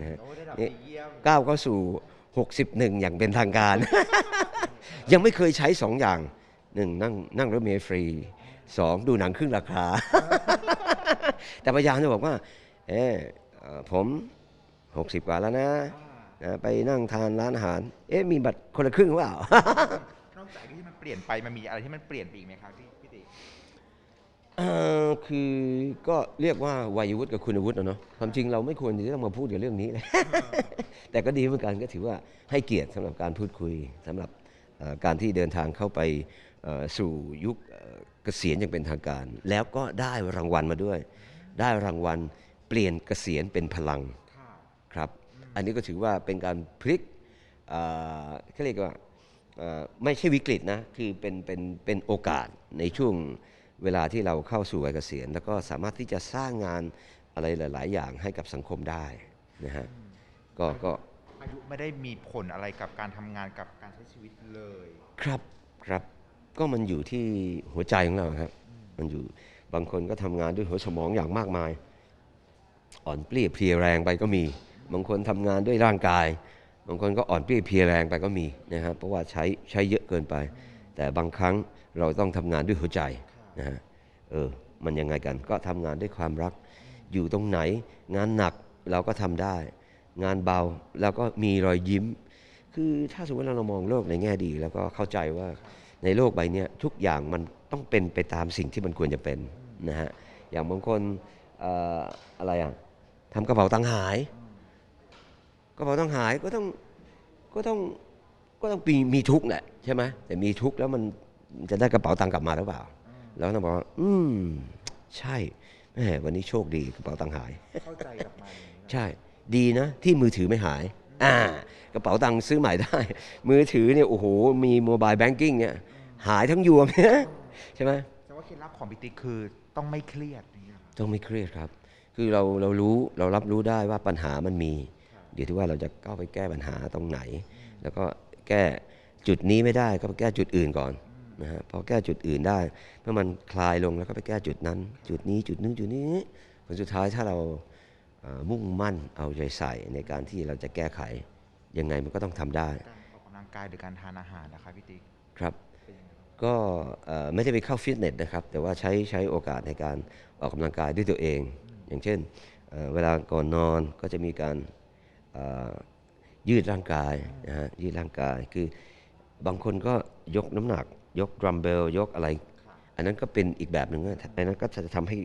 นะฮะโอ้ได้รับนี่ดีเยี่ยมก้าวเข้าสู่ 61 อย่างเป็นทางการ ยังไม่เคยใช้สองอย่างหนึ่งนั่งนั่งรถเมล์ฟรีสองดูหนังครึ่งราคา แต่พยายามจะบอกว่า เออเอ่อผม 60 กว่าแล้วนะนะไปนั่งทานร้านอาหาร เอ๊ะมีบัตรคนละครึ่งหรือเปล่านอกจากที่มันเปลี่ยนไปมันมีอะไรที่มันเปลี่ยนไปอีกไหมครับพี่พี่ติ๊กเอ่อ คือก็เรียกว่าวัยวุฒิกับคุณวุฒินะเนาะความจริงเราไม่ควรที่จะต้องมาพูดกับเรื่องนี้เลยแต่ก็ดีเหมือนกันก็ถือว่าให้เกียรติสำหรับการพูดคุยสำหรับการที่เดินทางเข้าไปสู่ยุคเอ่อเกษียณอย่างเป็นทางการ แล้วก็ได้รางวัลมาด้วย ได้รางวัลเปลี่ยนเกษียณเป็นพลังครับ อันนี้ก็ถือว่าเป็นการพลิกเขาเรียกว่าไม่ใช่วิกฤตนะคือเป็นเป็นเป็นโอกาสในช่วง เวลาที่เราเข้าสู่วัยเกษียณแล้วก็สามารถที่จะสร้างงานอะไรหลาย ๆ อย่างให้กับสังคมได้นะฮะก็ก็อายุไม่ได้มีผลอะไรกับการทำงานกับการใช้ชีวิตเลย ครับครับ ก็มันอยู่ที่หัวใจของเราครับ มันอยู่บางคนก็ทำงานด้วยหัวสมองอย่างมากมาย อ่อนเปลี้ยเพลียแรงไปก็มี บางคนทำงานด้วยร่างกาย บางคนก็อ่อนเปลี้ยเพลียแรงไปก็มีนะครับเพราะว่าใช้ใช้เยอะเกินไป แต่บางครั้งเราต้องทำงานด้วยหัวใจ นะฮะเออมันยังไงกันก็ทำงานด้วยความรัก อยู่ตรงไหน งานหนักเราก็ทำได้ งานเบาเราก็มีรอยยิ้ม คือถ้าสมมติเรามองโลกในแง่ดี แล้วก็เข้าใจว่าในโลกใบนี้ทุกอย่างมันต้องเป็นไปตามสิ่งที่มันควรจะเป็นนะฮะอย่างบางคนออะไรอะทำกระเป๋าตังหาย กระเป๋าตังหายก็ต้องก็ต้องก็ต้องมีมีทุกแหละใช่ไหมแต่มีทุกแล้วมันจะได้กระเป๋าตังกลับมาหรือเปล่า แล้วต้องบอกว่า อืม ใช่แหมวันนี้โชคดีกระเป๋าตังค์หาย เข้าใจกับมันใช่ ดีนะ ที่มือถือไม่หาย อ่า กระเป๋าตังค์ซื้อใหม่ได้ มือถือเนี่ยโอ้โห มีโมบายแบงกิ้งเนี่ยหายทั้งยวงใช่ไหมแต่ว่าเคล็ดลับของพี่ติ๊กคือต้องไม่เครียดอย่างเงี้ยครับต้องไม่เครียดครับ คือเราเรารู้เรารับรู้ได้ว่าปัญหามันมี เดี๋ยวที่ว่าเราจะเข้าไปแก้ปัญหาตรงไหน แล้วก็แก้จุดนี้ไม่ได้ก็ไปแก้จุดอื่นก่อน นะฮะพอแก้จุดอื่นได้เมื่อมันคลายลงแล้วก็ไปแก้จุดนั้น จุดนี้จุดนึงจุดนี้ผลสุดท้ายถ้าเราเอ่อมุ่งมั่นเอาใจใส่ในการที่เราจะแก้ไขยังไงมันก็ต้องทำได้การออกกำลังกายหรือการทานอาหารนะครับพี่ติ๊กครับเป็นยังไงครับก็เอ่อไม่ได้ไปเข้าฟิตเนสนะครับ แต่ว่าใช้ใช้โอกาสในการออกกำลังกายด้วยตัวเอง อย่างเช่นเอ่อเวลาก่อนนอนก็จะมีการเอ่อยืดร่างกายนะฮะยืดร่างกายคือบางคนก็ยกน้ำหนัก ยกดรัมเบลยกอะไร อันนั้นก็เป็นอีกแบบหนึ่งนะอันนั้นก็จะทำให้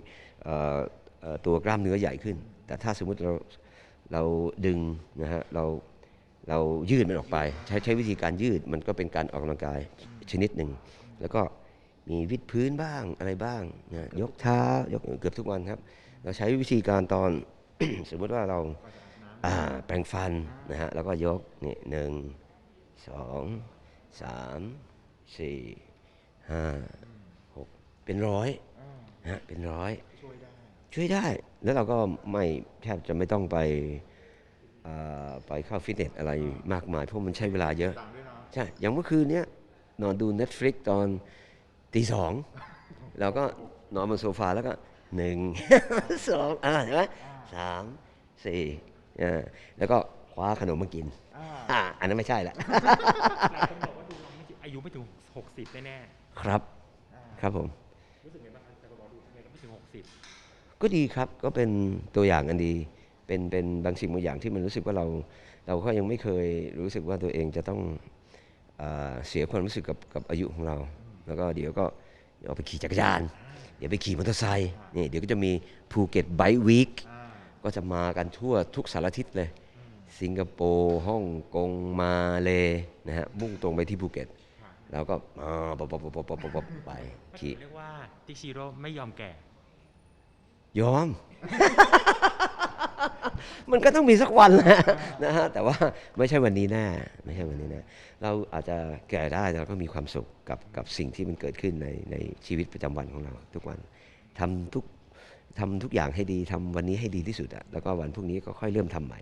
ตัวกล้ามเนื้อใหญ่ขึ้น แต่ถ้าสมมุติเราเราดึงนะฮะเราเรายืดมันออกไป ใช้ใช้วิธีการยืดมันก็เป็นการออกกำลังกายชนิดหนึ่ง แล้วก็มีวิดพื้นบ้างอะไรบ้างนะยกเท้ายกเกือบทุกวันครับ เราใช้วิธีการตอน สมมติว่าเราาแปรงฟันนะฮะแล้วก็ยกนี่หนึ่งสองสาม สี่ห้าหกเป็นร้อยนะฮะเป็นร้อยช่วยได้ช่วยได้ แล้วเราก็ไม่แทบจะไม่ต้องไปอ่าไปเข้าฟิตเนสอะไรมากมาย เพราะมันใช้เวลาเยอะ ต่างด้วยเนาะใช่ อย่างเมื่อคืนเนี้ยนอนดู Netflix ตอนตีสองเราก็นอนบนโซฟาแล้วก็หนึ่ง สองอ่าเห็นไหมสามสี่อ่าแล้วก็คว้าขนมมากินอ่าอ่าอันนั้นไม่ใช่ละ หลายค ถึงอายุไม่ถึง 60 แน่ครับ ครับผมๆรู้สึกไงบ้างครับแต่บอกว่าดูทำไมเราไม่ถึง 60 ก็ดีครับ ก็เป็นตัวอย่างอันดี เป็น เป็นบางสิ่งบางอย่างที่มันรู้สึกว่าเรา เราก็ยังไม่เคยรู้สึกว่าตัวเองจะต้องอาเสียความรู้สึกกับ กับอายุของเรา แล้วก็เดี๋ยวก็เอาไปขี่จักรยาน เดี๋ยวไปขี่มอเตอร์ไซค์ นี่เดี๋ยวก็จะมีภูเก็ตไบค์วีคอ่าก็จะมากันทั่วทุกสารทิศเลยสิงคโปร์ฮ่องกงมาเลนะฮะมุ่งตรงไปที่ภูเก็ต แล้วก็อ่าปบปบปบปบปบไปก็ถืขี่อเรียกว่าติชิโร่ไม่ยอมแก่ ยอม มันก็ต้องมีสักวันแหละนะฮะแต่ว่าไม่ใช่วันนี้แน่ไม่ใช่วันนี้แน่เราอาจจะแก่ได้แต่เราก็มีความสุขกับกับสิ่งที่มันเกิดขึ้นในในชีวิตประจำวันของเรา ทุกวันทำทุกทำทุกอย่างให้ดีทำวันนี้ให้ดีที่สุดอะแล้วก็วันพรุ่งนี้ก็ค่อยเริ่มทำใหม่